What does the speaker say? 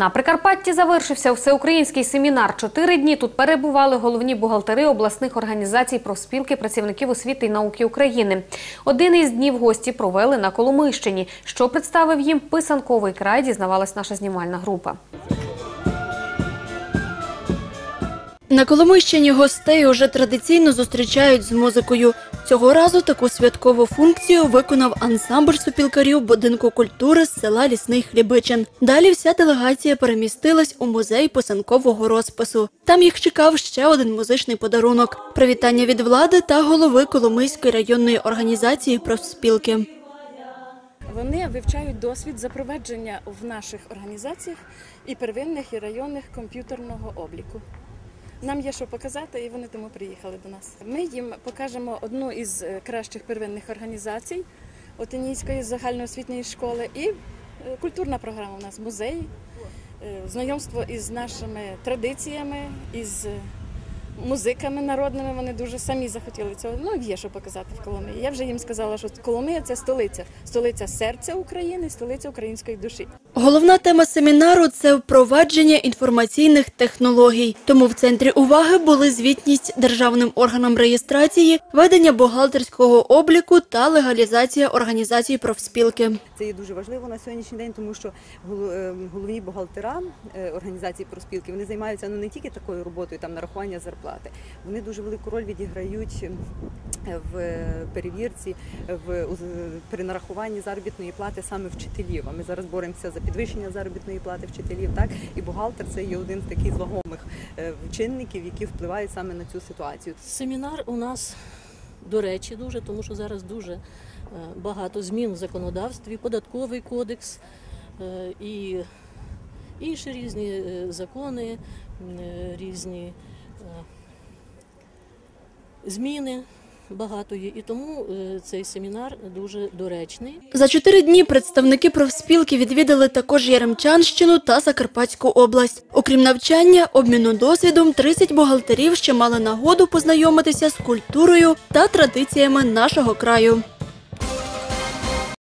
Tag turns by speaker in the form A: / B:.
A: На Прикарпатті завершився всеукраїнський семінар. Чотири дні тут перебували головні бухгалтери обласних організацій профспілки працівників освіти і науки України. Один із днів гості провели на Коломийщині. Що представив їм писанковий край, дізнавалась наша знімальна група.
B: На Коломийщині гостей уже традиційно зустрічають з музикою. Цього разу таку святкову функцію виконав ансамбль супілкарів будинку культури з села Лісний Хлібичин. Далі вся делегація перемістилась у музей писанкового розпису. Там їх чекав ще один музичний подарунок привітання від влади та голови Коломийської районної організації профспілки.
C: Вони вивчають досвід запровадження в наших організаціях і первинних і районних комп'ютерного обліку. Нам є що показати, і вони тому приїхали до нас. Ми їм покажемо одну із е, кращих первинних організацій Отинійської загальноосвітньої школи і е, культурна програма у нас музей, е, знайомство із нашими традиціями, із музиками народними. Вони дуже самі захотіли цього. Ну, є що показати в Коломиї. Я вже їм сказала, що Коломия це столиця, столиця серця України, столиця української душі.
B: Головна тема семінару це впровадження інформаційних технологій. Тому в центрі уваги були звітність державним органам реєстрації, ведення бухгалтерського обліку та легалізація організацій профспілки.
D: Це є дуже важливо на сьогоднішній день, тому що е, головні бухгалтера е, організації проспілки вони займаються ну не тільки такою роботою, там нарахування зарплати. Вони дуже велику роль відіграють е, в перевірці, в при нарахуванні заробітної плати саме вчителів. А ми зараз боремося за підвищення заробітної плати вчителів. Так і бухгалтер це є один з таких вагомих е, чинників, які впливають саме на цю ситуацію.
E: Семінар у нас до речі дуже, тому що зараз дуже е, багато змін в законодавстві, податковий кодекс е, і інші різні закони, різні зміни багато є. І тому е, цей семінар дуже доречний.
B: За чотири дні представники профспілки відвідали також Яремчанщину та Закарпатську область. Окрім навчання, обміну досвідом, 30 бухгалтерів ще мали нагоду познайомитися з культурою та традиціями нашого краю.